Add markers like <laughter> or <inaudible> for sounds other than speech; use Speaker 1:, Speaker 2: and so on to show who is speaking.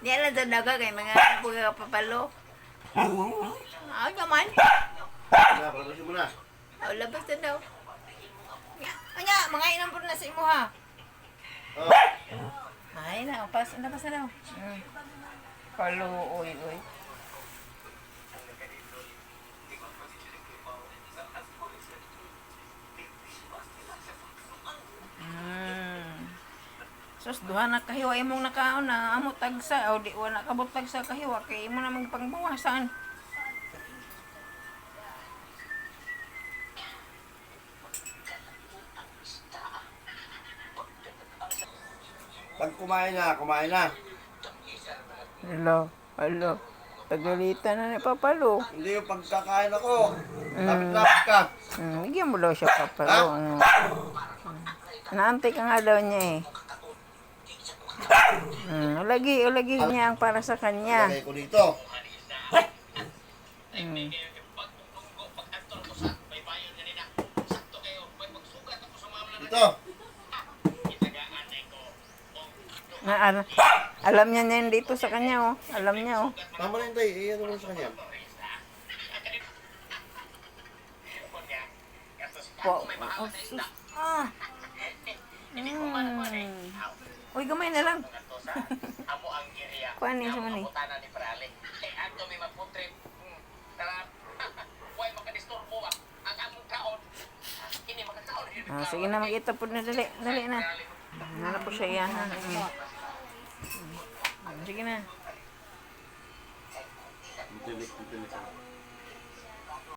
Speaker 1: Yan lang sa daga kay mga puga papalo. Ay, naman.
Speaker 2: Na, patasin mo na.
Speaker 1: O, labas na daw. Anya, mga inang na sa imo ha.
Speaker 2: Oh.
Speaker 1: Ay, na, pas, labas na daw. Mm. Palo, uy, uy. Sus, duha na kahiwa imong nakaon na amo tagsa o di wala kabot tagsa kahiwa kay imo na magpangbawasan.
Speaker 2: Pag kumain na, kumain na.
Speaker 1: Hello, hello. Pagalitan na ni Papalo.
Speaker 2: Hindi yung pagkakain ako. Lapit-lapit ka.
Speaker 1: Hmm, bigyan mo daw siya Papalo. Ano? Naantay ka nga daw niya eh. Hmm, ulagi, ulagi niya ang para sa kanya.
Speaker 2: Lagay ko dito.
Speaker 1: Hmm.
Speaker 2: Dito.
Speaker 1: Na, al- alam niya na yun dito sa kanya oh. Alam niya oh.
Speaker 2: Tama yun tayo. Iyan mo sa kanya.
Speaker 1: Po, oh. Ah. Hmm. Uy, gamay na lang.
Speaker 3: Amo ang iriya.
Speaker 1: Kuan niya sa mani.
Speaker 3: Putana ni Prale. Eh, ato may magputrip. Hmm, Tara. <laughs> Huwag makadisturbo ba? Ang among kaon. Hindi makakaon.
Speaker 1: Ah, sige na, mag-ita po na. Dali, dali na. Hanap po siya yan. ha? Hmm. Sige na.
Speaker 2: Tinik, tinik.